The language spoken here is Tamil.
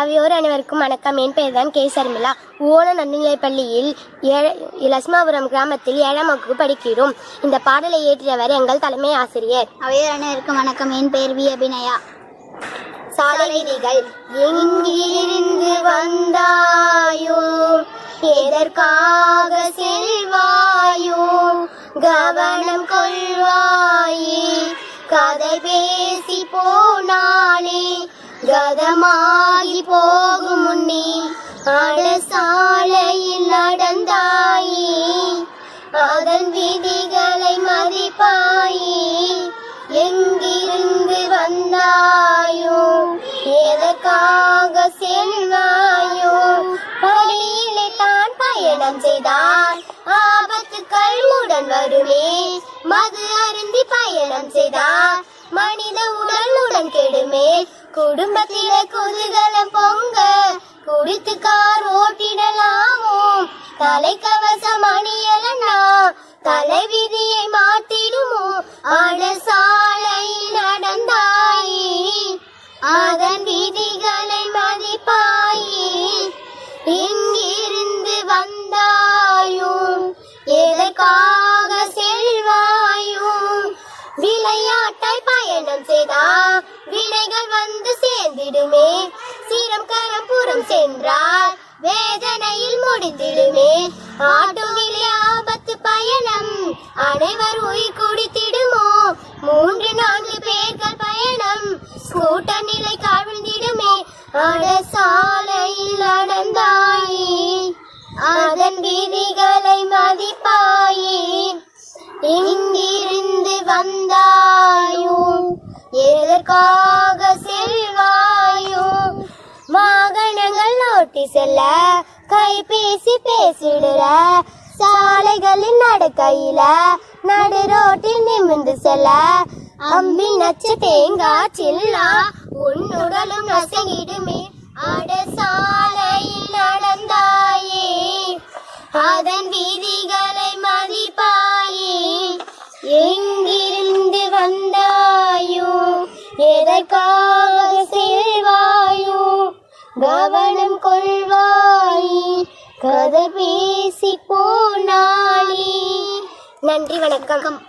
அவையோர் அனைவருக்கும் வணக்கம். என் பெயர் தான் கே சர்மிளா. ஓன நடுநிலைப் பள்ளியில் ஏழ லட்சுமாபுரம் கிராமத்தில் ஏழாம் வகுப்பு படிக்கிறோம். இந்த பாடலை இயற்றியவர் எங்கள் தலைமை ஆசிரியர். அவையோர் அனைவருக்கும் வணக்கம். என் பெயர் வி. அபிநயா. சாலை விதிகள் எங்கிருந்து வந்தாயோ? எதற்காக அதன் விதிகளை மதிப்பாயே. எங்கிருந்து வந்தாயோ எதற்காக செல்வாயோ. படியிலே தான் பயணம் செய்தால் ஆபத்துக்கள் உடன் வருமே. மது அருந்தி பயணம் செய்தால் மனித உடலுடன் கெடுமே. குடும்பத்திலே குதூகலம் பொங்க குடித்து கார் ஓட்டிடலாமோ. தலைக்கவசம் தலைவிதியை மாத்திடுமோ? அடசாலை நடந்தாயே. அதன் விதிகளை மதிப்பாயே. இங்கிருந்து வந்தாயும்? எதற்காக செல்வாயும்? விளையாட்டாய் பயணம் செய்தா? வினைகள் வந்து சேர்ந்திடுமே. சீரம் கரம் புறம் சென்றால் வேதனையில் முடிந்திடுமே. ஆட்டோவிலே விளையா நான்கு பேர்கள் பயணம். ஸ்கூட்டர் நிலை கவிழ்ந்திடுமே. அட சாலையில் நடந்தாயே அதன் விதிகளை மதிப்பாயே. இங்கிருந்து வந்தாயோ? எதற்காக செல்வாயோ? வாகனங்கள் ஓட்டி செல்ல கைபேசி பேசிடுற. சாலைகளில் நடக்கையில நடு ரோட்டில் நிமிந்து செல்ல அம்மி நச்சு தேங்காய் சில்லா உன்னுடலும் நசங்கிடுமே அட சாலையில் நடந்தாயே. அதன் வீதிகளை மதிப்பாயே. எங்கிருந்து வந்தாயோ? எதற்காக செல்வாயோ? கவனம் கொள்வாயே. கதை பேசி போனாலே நன்றி வணக்கம்.